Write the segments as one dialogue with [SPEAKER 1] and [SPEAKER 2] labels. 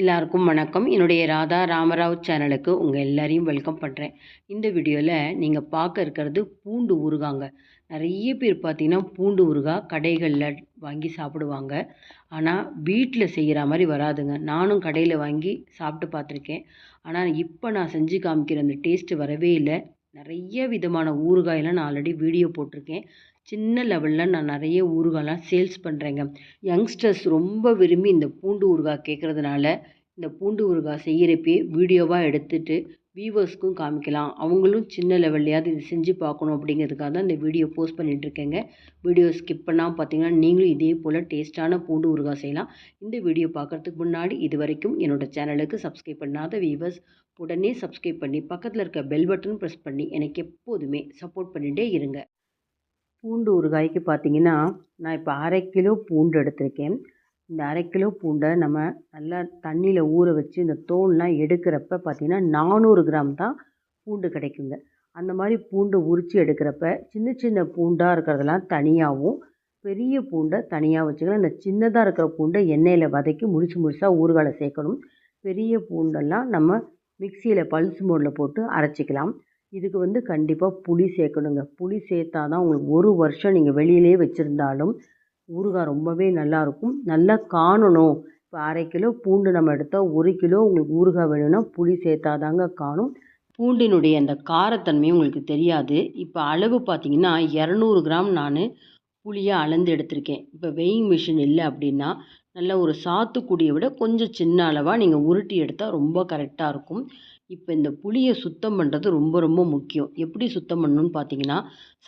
[SPEAKER 1] எல்லாருக்கும் வணக்கம். என்னுடைய ராதா ராமராவ் சேனலுக்கு உங்கள் எல்லாரையும் வெல்கம் பண்ணுறேன் இந்த வீடியோவில் நீங்கள் பார்க்க இருக்கிறது பூண்டு ஊறுகாங்க. நிறைய பேர் பார்த்தீங்கன்னா பூண்டு ஊறுகாய் கடைகளில் வாங்கி சாப்பிடுவாங்க. ஆனால் வீட்டில் செய்கிற மாதிரி வராதுங்க. நானும் கடையில் வாங்கி சாப்பிட்டு பார்த்துருக்கேன் ஆனால் இப்போ நான் செஞ்சு காமிக்கிற அந்த டேஸ்ட்டு வரவே இல்லை. நிறைய விதமான ஊறுகாயெல்லாம் நான் ஆல்ரெடி வீடியோ போட்டிருக்கேன். சின்ன லெவலில் நான் நிறைய ஊறுகாயெலாம் சேல்ஸ் பண்ணுறேங்க யங்ஸ்டர்ஸ் ரொம்ப விரும்பி இந்த பூண்டு ஊறுகாய் கேட்குறதுனால இந்த பூண்டு ஊறுகாய் செய்கிறப்பே வீடியோவாக எடுத்துகிட்டு வியூவர்ஸ்க்கும் காமிக்கலாம். அவங்களும் சின்ன லெவல்லையாவது இது செஞ்சு பார்க்கணும் அப்படிங்கிறதுக்காக தான் இந்த வீடியோ போஸ்ட் பண்ணிகிட்ருக்கேங்க வீடியோ ஸ்கிப் பண்ணாமல் பார்த்தீங்கன்னா நீங்களும் இதே போல் டேஸ்ட்டான பூண்டு ஊறுகாய் செய்யலாம். இந்த வீடியோ பார்க்குறதுக்கு முன்னாடி இது வரைக்கும் என்னோடய சேனலுக்கு சப்ஸ்கிரைப் பண்ணாத வியூவர்ஸ் உடனே சப்ஸ்கிரைப் பண்ணி பக்கத்தில் இருக்க பெல் பட்டன் ப்ரெஸ் பண்ணி எனக்கு எப்போதுமே சப்போர்ட் பண்ணிகிட்டே இருங்க. பூண்டு ஊறுகாய்க்கு பார்த்தீங்கன்னா நான் இப்போ அரை கிலோ பூண்டு எடுத்திருக்கேன். இந்த அரை கிலோ பூண்டை நம்ம நல்லா தண்ணியில் ஊற வச்சு இந்த தோல்லாம் எடுக்கிறப்ப பார்த்திங்கன்னா நானூறு கிராம் தான் பூண்டு கிடைக்குங்க. அந்த மாதிரி பூண்டு உரித்து எடுக்கிறப்ப சின்ன சின்ன பூண்டாக இருக்கிறதெல்லாம் தனியாகவும் பெரிய பூண்டை தனியாக வச்சுக்கலாம். இந்த சின்னதாக இருக்கிற பூண்டை எண்ணெயில் வதக்கி முடிச்சு முடிச்சாக ஊறுகாயில் சேர்க்கணும். பெரிய பூண்டெல்லாம் நம்ம மிக்சியில் பல்ஸ் மோடில் போட்டு அரைச்சிக்கலாம். இதுக்கு வந்து கண்டிப்பாக புளி சேர்க்கணுங்க. புளி சேர்த்தா தான் உங்களுக்கு ஒரு வருஷம் நீங்கள் வெளியிலே வச்சுருந்தாலும் ஊறுகாய் ரொம்பவே நல்லாயிருக்கும். நல்லா காணணும். இப்போ அரை கிலோ பூண்டு நம்ம எடுத்தால் ஒரு கிலோ உங்களுக்கு ஊறுகாய் வேணும்னா புளி சேர்த்தா தாங்க காணும். பூண்டினுடைய அந்த காரத்தன்மையும் உங்களுக்கு தெரியாது. இப்போ அளவு பார்த்தீங்கன்னா இரநூறு கிராம் நான் புளியை அளந்து எடுத்திருக்கேன். இப்போ வெயிங் மிஷின் இல்லை அப்படின்னா நல்ல ஒரு சாத்துக்குடியை விட கொஞ்சம் சின்ன அளவாக நீங்கள் உருட்டி எடுத்தால் ரொம்ப கரெக்டாக இருக்கும். இப்போ இந்த புளியை சுத்தம் பண்ணுறது ரொம்ப ரொம்ப முக்கியம். எப்படி சுத்தம் பண்ணணும்னு பார்த்தீங்கன்னா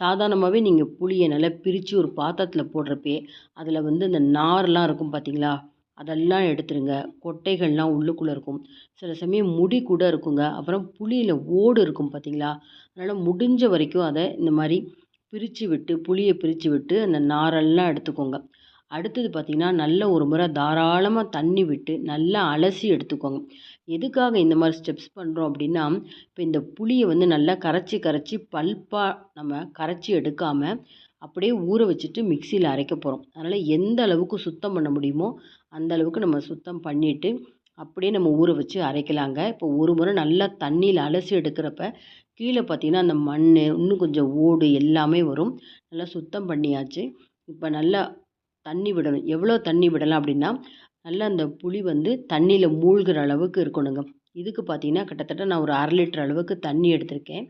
[SPEAKER 1] சாதாரணமாகவே நீங்கள் புளியை நல்லா பிரித்து ஒரு பாத்திரத்தில் போடுறப்பே அதில் வந்து இந்த நார்லாம் இருக்கும் பார்த்தீங்களா அதெல்லாம் எடுத்துருங்க. கொட்டைகள்லாம் உள்ளுக்குள்ளே இருக்கும். சில சமயம் முடி கூட இருக்குங்க. அப்புறம் புளியில் ஓடு இருக்கும் பார்த்தீங்களா அதனால் முடிஞ்ச வரைக்கும் அதை இந்த மாதிரி பிரித்து விட்டு புளியை பிரித்து விட்டு அந்த நாரெல்லாம் எடுத்துக்கோங்க. அடுத்தது பார்த்திங்கன்னா நல்ல ஒரு முறை தாராளமாக தண்ணி விட்டு நல்லா அலசி எடுத்துக்கோங்க. எதுக்காக இந்த மாதிரி ஸ்டெப்ஸ் பண்ணுறோம் அப்படின்னா இப்போ இந்த புளியை வந்து நல்லா கரைச்சி கரைச்சி பல்ப்பாக நம்ம கரைச்சி எடுக்காமல் அப்படியே ஊற வச்சுட்டு மிக்சியில் அரைக்க போகிறோம் அதனால் எந்த அளவுக்கு சுத்தம் பண்ண முடியுமோ அந்த அளவுக்கு நம்ம சுத்தம் பண்ணிவிட்டு அப்படியே நம்ம ஊற வச்சு அரைக்கலாங்க. இப்போ ஒரு முறை நல்லா தண்ணியில் அலசி எடுக்கிறப்ப கீழே பார்த்திங்கன்னா அந்த மண் இன்னும் கொஞ்சம் ஓடு எல்லாமே வரும். நல்லா சுத்தம் பண்ணியாச்சு. இப்போ நல்லா தண்ணி விடணும். எவ்வளோ தண்ணி விடலாம் அப்படின்னா நல்லா அந்த புளி வந்து தண்ணியில் மூழ்கிற அளவுக்கு இருக்கணுங்க. இதுக்கு பார்த்தீங்கன்னா கிட்டத்தட்ட நான் ஒரு அரை லிட்டர் அளவுக்கு தண்ணி எடுத்திருக்கேன்.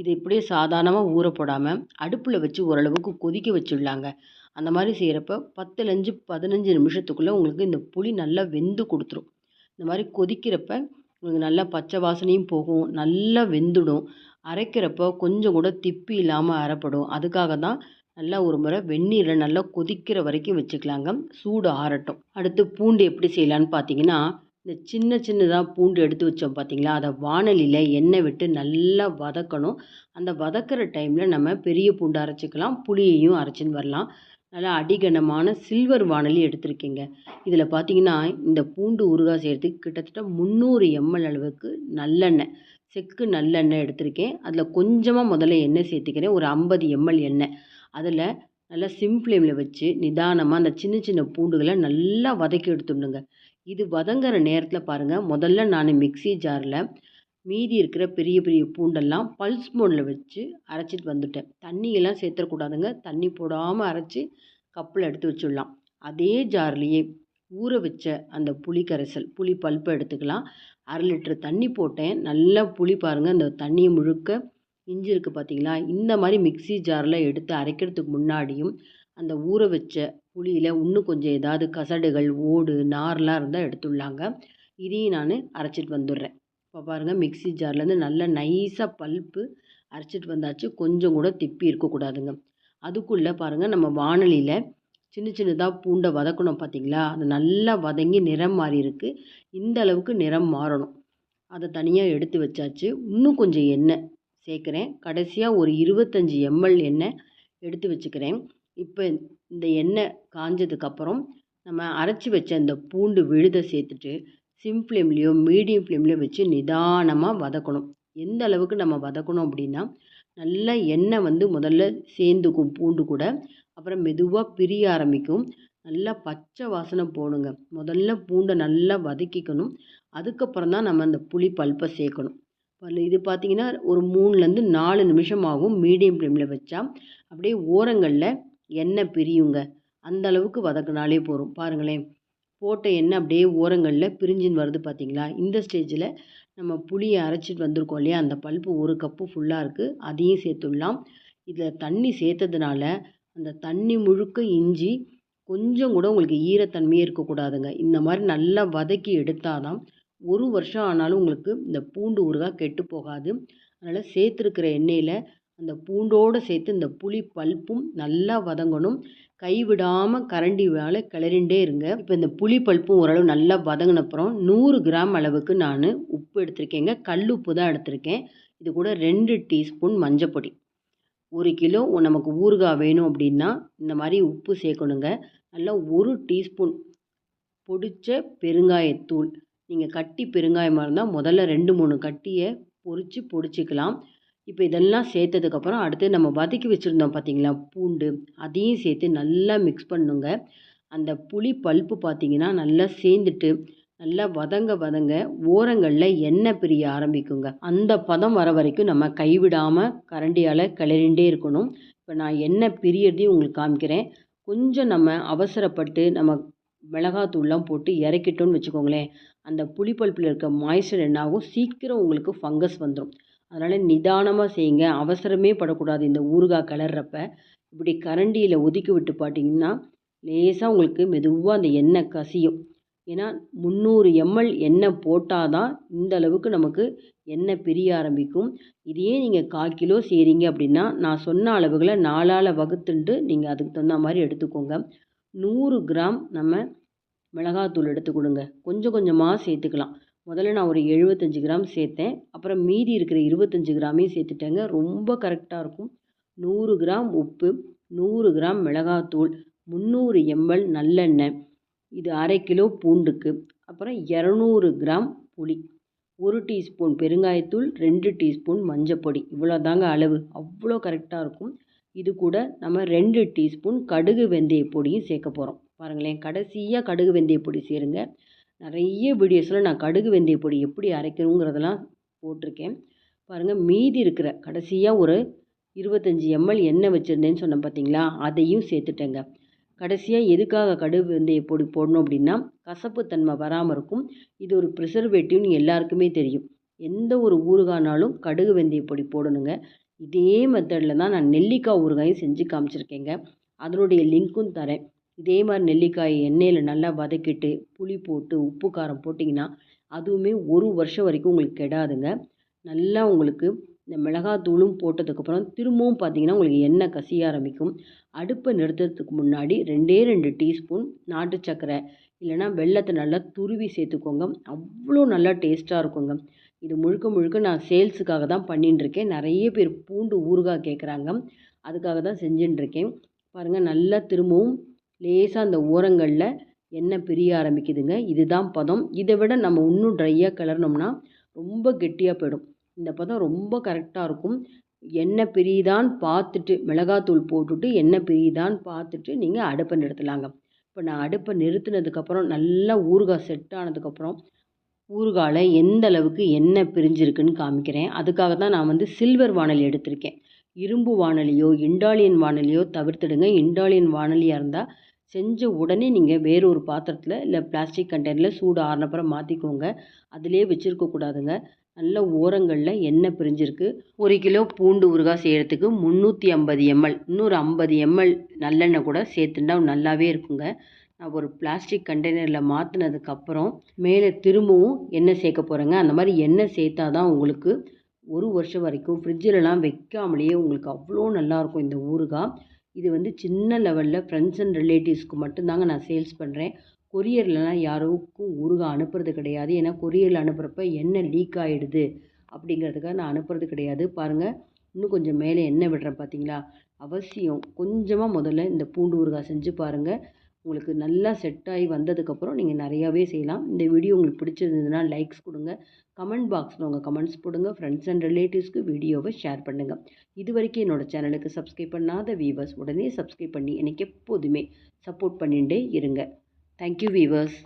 [SPEAKER 1] இது இப்படியே சாதாரணமாக ஊற போடாமல் அடுப்பில் வச்சு ஓரளவுக்கு கொதிக்க வச்சுடலாங்க. அந்த மாதிரி செய்கிறப்ப பத்துலஞ்சு பதினஞ்சு நிமிஷத்துக்குள்ளே உங்களுக்கு இந்த புளி நல்லா வெந்து கொடுத்துரும். இந்த மாதிரி கொதிக்கிறப்ப உங்களுக்கு நல்லா பச்சை வாசனையும் போகும் நல்லா வெந்துடும். அரைக்கிறப்போ கொஞ்சம் கூட திப்பி இல்லாமல் அரைப்படும். அதுக்காக தான் நல்லா ஒரு முறை வெந்நீரில் நல்லா கொதிக்கிற வரைக்கும் வச்சுக்கலாங்க. சூடு ஆறட்டும். அடுத்து பூண்டு எப்படி செய்யலான்னு பார்த்தீங்கன்னா இந்த சின்ன சின்னதாக பூண்டு எடுத்து வச்சோம் பார்த்தீங்களா அதை வானலியில் எண்ணெய் விட்டு நல்லா வதக்கணும். அந்த வதக்கிற டைமில் நம்ம பெரிய பூண்டு அரைச்சிக்கலாம் புளியையும் அரைச்சின்னு வரலாம். நல்லா அடிகனமான சில்வர் வானலி எடுத்திருக்கீங்க. இதில் பார்த்தீங்கன்னா இந்த பூண்டு ஊறுகாய் செய்கிறதுக்கு கிட்டத்தட்ட முந்நூறு எம்எல் அளவுக்கு நல்லெண்ணெய் செக்கு நல்லெண்ணெய் எடுத்திருக்கேன். அதில் கொஞ்சமாக முதல்ல எண்ணெய் சேர்த்துக்கிறேன். ஒரு ஐம்பது எம்எல் எண்ணெய். அதில் நல்லா சிம் ஃப்ளேமில் வச்சு நிதானமாக அந்த சின்ன சின்ன பூண்டுகளை நல்லா வதக்கி எடுத்துடணுங்க. இது வதங்குற நேரத்தில் பாருங்கள் முதல்ல நான் மிக்சி ஜாரில் மீதி இருக்கிற பெரிய பெரிய பூண்டெல்லாம் பல்ஸ் மோடில் வச்சு அரைச்சிட்டு வந்துட்டேன். தண்ணியெல்லாம் சேர்த்துடக்கூடாதுங்க. தண்ணி போடாமல் அரைச்சி கப்பில் எடுத்து வச்சுடலாம். அதே ஜார்லேயே ஊற வச்ச அந்த புளி கரைசல் புளி பல்ப்பை எடுத்துக்கலாம். அரை லிட்டர் தண்ணி போட்டேன். நல்லா புளி பாருங்கள் அந்த தண்ணியை முழுக்க இஞ்சி இருக்குது பார்த்தீங்களா இந்த மாதிரி மிக்சி ஜாரில் எடுத்து அரைக்கிறதுக்கு முன்னாடியும் அந்த ஊற வச்ச புளியில் இன்னும் கொஞ்சம் ஏதாவது கசடுகள் ஓடு நார்லாம் இருந்தால் எடுத்துடலாங்க. இதையும் நான் அரைச்சிட்டு வந்துடுறேன். இப்போ பாருங்கள் மிக்சி ஜார்லேருந்து நல்ல நைஸாக பல்ப்பு அரைச்சிட்டு வந்தாச்சு. கொஞ்சம் கூட திப்பி இருக்கக்கூடாதுங்க அதுக்குள்ளே பாருங்கள் நம்ம வானலியில் சின்ன சின்னதாக பூண்டை வதக்கணும் பார்த்தீங்களா அது நல்லா வதங்கி நிறம் மாறி இருக்குது இந்த அளவுக்கு நிறம் மாறணும். அதை தனியாக எடுத்து வச்சாச்சு. இன்னும் கொஞ்சம் எண்ணெய் சேர்க்குறேன். கடைசியாக ஒரு இருபத்தஞ்சி எம்எல் எண்ணெய் எடுத்து வச்சுக்கிறேன். இப்போ இந்த எண்ணெய் காஞ்சதுக்கப்புறம் நம்ம அரைச்சி வச்ச இந்த பூண்டு விழுதை சேர்த்துட்டு சிம் ஃப்ளேம்லேயோ மீடியம் ஃப்ளேம்லேயோ வச்சு நிதானமாக வதக்கணும். எந்த அளவுக்கு நம்ம வதக்கணும் அப்படின்னா நல்லா எண்ணெய் வந்து முதல்ல சேர்ந்துக்கும் பூண்டு கூட அப்புறம் மெதுவாக பிரிய ஆரம்பிக்கும். நல்லா பச்சை வாசனை போகணுங்க முதல்ல பூண்டை நல்லா வதக்கிக்கணும். அதுக்கப்புறம் தான் நம்ம அந்த புளி பல்ப்பை சேர்க்கணும். இது பார்த்திங்கன்னா ஒரு மூணுலேருந்து நாலு நிமிஷம் ஆகும் மீடியம் ஃப்ளேமில் வச்சா. அப்படியே ஓரங்களில் எண்ணெய் பிரியுங்க. அந்த அளவுக்கு வதக்கினாலே போதும். பாருங்களேன் போட்ட எண்ணெய் அப்படியே ஓரங்களில் பிரிஞ்சின்னு வருது பார்த்தீங்களா இந்த ஸ்டேஜில் நம்ம புளியை அரைச்சிட்டு வந்திருக்கோம் இல்லையா? அந்த பல்ப்பு ஒரு கப்பு ஃபுல்லாக இருக்குது அதையும் சேர்த்துடலாம். இதில் தண்ணி சேர்த்ததுனால அந்த தண்ணி முழுக்க இஞ்சி கொஞ்சம் கூட உங்களுக்கு ஈரத்தன்மையே இருக்கக்கூடாதுங்க. இந்த மாதிரி நல்லா வதக்கி எடுத்தால் தான் ஒரு வருஷம் ஆனாலும் உங்களுக்கு இந்த பூண்டு ஊறுகாய் கெட்டு போகாது. அதனால் சேர்த்துருக்கிற எண்ணெயில் அந்த பூண்டோடு சேர்த்து இந்த புளி பல்ப்பும் நல்லா வதங்கணும். கைவிடாமல் கரண்டி மேலே கிளறிண்டே இருங்க. இப்போ இந்த புளி பல்ப்பும் ஓரளவு நல்லா வதங்கினப்புறம் நூறு கிராம் அளவுக்கு நான் உப்பு எடுத்திருக்கேங்க. கல் உப்பு தான் எடுத்திருக்கேன். இது கூட ரெண்டு டீஸ்பூன் மஞ்சப்பொடி ஒரு கிலோ நமக்கு ஊறுகாய் வேணும் அப்படின்னா இந்த மாதிரி உப்பு சேர்க்கணுங்க. நல்லா ஒரு டீஸ்பூன் பொடிச்ச பெருங்காயத்தூள். நீங்கள் கட்டி பெருங்காயமாக இருந்தால் முதல்ல ரெண்டு மூணு கட்டியை பொரித்து பொடிச்சிக்கலாம். இப்போ இதெல்லாம் சேர்த்ததுக்கப்புறம் அடுத்து நம்ம வதக்கி வச்சுருந்தோம் பார்த்தீங்களா பூண்டு. அதையும் சேர்த்து நல்லா மிக்ஸ் பண்ணுங்க. அந்த புளி பல்ப்பு பார்த்தீங்கன்னா நல்லா சேர்ந்துட்டு நல்லா வதங்க வதங்க ஓரங்களில் எண்ணெய் பிரிய ஆரம்பிக்குங்க. அந்த பதம் வர வரைக்கும் நம்ம கைவிடாமல் கரண்டியால் கிளறிண்டே இருக்கணும். இப்போ நான் எண்ணெய் பிரியறதையும் உங்களுக்கு காமிக்கிறேன். கொஞ்சம் நம்ம அவசரப்பட்டு நம்ம மிளகாத்தூள்லாம் போட்டு இறக்கிட்டோன்னு வச்சுக்கோங்களேன். அந்த புளிப்பழுப்பில் இருக்க மாய்ஸ்டர் என்னாகும்? சீக்கிரம் உங்களுக்கு ஃபங்கஸ் வந்துடும் அதனால் நிதானமாக செய்யுங்க. அவசரமே படக்கூடாது. இந்த ஊறுகாய் கிளறப்ப இப்படி கரண்டியில் ஒதுக்கி விட்டு பார்த்தீங்கன்னா லேசாக உங்களுக்கு மெதுவாக அந்த எண்ணெய் கசியும். ஏன்னா முந்நூறு எம்எல் எண்ணெய் போட்டால் தான் இந்த அளவுக்கு நமக்கு எண்ணெய் பிரிய ஆரம்பிக்கும். இதையே நீங்கள் கால் கிலோ செய்கிறீங்க அப்படின்னா நான் சொன்ன அளவுகளை நாலால் வகுத்துண்டு நீங்கள் அதுக்கு தகுந்த மாதிரி எடுத்துக்கோங்க. நூறு கிராம் நம்ம மிளகாத்தூள் எடுத்து கொடுங்க. கொஞ்சம் கொஞ்சமாக சேர்த்துக்கலாம். முதல்ல நான் ஒரு எழுபத்தஞ்சு கிராம் சேர்த்தேன். அப்புறம் மீதி இருக்கிற இருபத்தஞ்சி கிராமையும் சேர்த்துட்டேங்க. ரொம்ப கரெக்டாக இருக்கும். நூறு கிராம் உப்பு நூறு கிராம் மிளகாத்தூள் முந்நூறு எம்எல் நல்லெண்ணெய் இது அரை கிலோ பூண்டுக்கு அப்புறம் இரநூறு கிராம் புளி ஒரு டீஸ்பூன் பெருங்காயத்தூள் ரெண்டு டீஸ்பூன் மஞ்சப்பொடி இவ்வளோ தாங்க அளவு. அவ்வளோ கரெக்டாக இருக்கும். இது கூட நம்ம ரெண்டு டீஸ்பூன் கடுகு வெந்தய பொடியும் சேர்க்க போகிறோம் பாருங்களேன். கடைசியாக கடுகு வெந்தய பொடி சேருங்க. நிறைய வீடியோஸில் நான் கடுகு வெந்தய பொடி எப்படி அரைக்கணுங்கிறதெல்லாம் போட்டிருக்கேன். பாருங்கள் மீதி இருக்கிற கடைசியாக ஒரு இருபத்தஞ்சி எம்எல் எண்ணெய் வச்சுருந்தேன்னு சொன்னேன் பார்த்தீங்களா அதையும் சேர்த்துட்டேங்க. கடைசியாக எதுக்காக கடுகு வெந்தய பொடி போடணும் அப்படின்னா கசப்புத்தன்மை வராமல் இருக்கும். இது ஒரு ப்ரிசர்வேட்டிவ்னு எல்லாருக்குமே தெரியும். எந்த ஒரு ஊறுகானாலும் கடுகு வெந்தய பொடி போடணுங்க. இதே மெத்தடில் தான் நான் நெல்லிக்காய் ஊறுகாயும் செஞ்சு காமிச்சிருக்கேங்க. அதனுடைய லிங்க்கும் தரேன். இதே மாதிரி நெல்லிக்காயை எண்ணெயில் நல்லா வதக்கிட்டு புளி போட்டு உப்பு காரம் போட்டிங்கன்னா அதுவுமே ஒரு வருஷம் வரைக்கும் உங்களுக்கு கெடாதுங்க. நல்லா உங்களுக்கு இந்த மிளகாத்தூளும் போட்டதுக்கப்புறம் திரும்பவும் பார்த்தீங்கன்னா உங்களுக்கு எண்ணெய் கசிய ஆரம்பிக்கும். அடுப்பை நிறுத்துறதுக்கு முன்னாடி ரெண்டே ரெண்டு டீஸ்பூன் நாட்டு சர்க்கரை இல்லைனா வெள்ளத்தை நல்லா துருவி சேர்த்துக்கோங்க. அவ்வளோ நல்லா டேஸ்ட்டாக இருக்குங்க. இது முழுக்க முழுக்க நான் சேல்ஸுக்காக தான் பண்ணிட்டுருக்கேன் நிறைய பேர் பூண்டு ஊறுகாய் கேட்குறாங்க அதுக்காக தான் செஞ்சுட்டுருக்கேன் பாருங்கள் நல்லா திரும்பவும் லேசாக அந்த ஓரங்களில் எண்ணெய் பிரிய ஆரம்பிக்குதுங்க. இதுதான் பதம். இதை விட நம்ம இன்னும் ட்ரையாக கிளறினோம்னா ரொம்ப கெட்டியாக போயிடும். இந்த பதம் ரொம்ப கரெக்டாக இருக்கும். எண்ணெய் பிரியுதான்னு பார்த்துட்டு மிளகாத்தூள் போட்டுட்டு எண்ணெய் பிரியுதான்னு பார்த்துட்டு நீங்கள் அடுப்பை நிறுத்தலாங்க. இப்போ நான் அடுப்பை நிறுத்தினதுக்கப்புறம் நல்லா ஊறுகாய் செட் ஆனதுக்கப்புறம் ஊறுகாயில் எந்த அளவுக்கு எண்ணெய் பிரிஞ்சிருக்குன்னு காமிக்கிறேன். அதுக்காக தான் நான் வந்து சில்வர் வானல் எடுத்திருக்கேன். இரும்பு வானலியோ இண்டாலியன் வானலியோ தவிர்த்துடுங்க. இண்டாலியன் வானலியாக இருந்தால் செஞ்ச உடனே நீங்கள் வேறொரு பாத்திரத்தில் இல்லை பிளாஸ்டிக் கண்டெய்னரில் சூடு ஆறினப்புறம் மாற்றிக்கோங்க அதிலே வச்சுருக்கக்கூடாதுங்க நல்ல ஓரங்களில் எண்ணெய் பிரிஞ்சிருக்கு. ஒரு கிலோ பூண்டு ஊறுகாய் செய்கிறதுக்கு முந்நூற்றி ஐம்பது எம்எல் இன்னொரு ஐம்பது எம்எல் நல்லெண்ணெய் கூட சேர்த்துட்டா நல்லாவே இருக்குங்க. நான் ஒரு பிளாஸ்டிக் கண்டெய்னரில் மாற்றினதுக்கப்புறம் மேலே திரும்பவும் எண்ணெய் சேர்க்க போகிறேங்க அந்த மாதிரி எண்ணெய் சேர்த்தா தான் உங்களுக்கு ஒரு வருஷம் வரைக்கும் ஃப்ரிட்ஜிலலாம் வைக்காமலேயே உங்களுக்கு அவ்வளோ நல்லாயிருக்கும் இந்த ஊறுகாய் இது வந்து சின்ன லெவலில் ஃப்ரெண்ட்ஸ் அண்ட் ரிலேட்டிவ்ஸ்க்கு மட்டும்தாங்க நான் சேல்ஸ் பண்ணுறேன் கொரியர்லலாம் யாருக்கும் ஊறுகாய் அனுப்புறது கிடையாது. ஏன்னா கொரியரில் அனுப்புகிறப்ப எண்ணெய் லீக் ஆகிடுது அப்படிங்கிறதுக்காக நான் அனுப்புறது கிடையாது. பாருங்கள் இன்னும் கொஞ்சம் மேலே எண்ணெய் விடுறேன் பார்த்தீங்களா அவசியம் கொஞ்சமாக முதல்ல இந்த பூண்டு ஊறுகாய் செஞ்சு பாருங்கள் உங்களுக்கு நல்லா செட் ஆகி வந்ததுக்கப்புறம் நீங்கள் நிறையாவே செய்யலாம். இந்த வீடியோ உங்களுக்கு பிடிச்சிருந்ததுன்னா லைக்ஸ் கொடுங்க. கமெண்ட் பாக்ஸில் உங்கள் கமெண்ட்ஸ் போடுங்க. ஃப்ரெண்ட்ஸ் அண்ட் ரிலேட்டிவ்ஸ்க்கு வீடியோவை ஷேர் பண்ணுங்கள் இது வரைக்கும் என்னோடய சேனலுக்கு சப்ஸ்கிரைப் பண்ணாத வீவர்ஸ் உடனே சப்ஸ்கிரைப் பண்ணி எனக்கு எப்போதுமே சப்போர்ட் பண்ணிகிட்டே இருங்க. Thank you viewers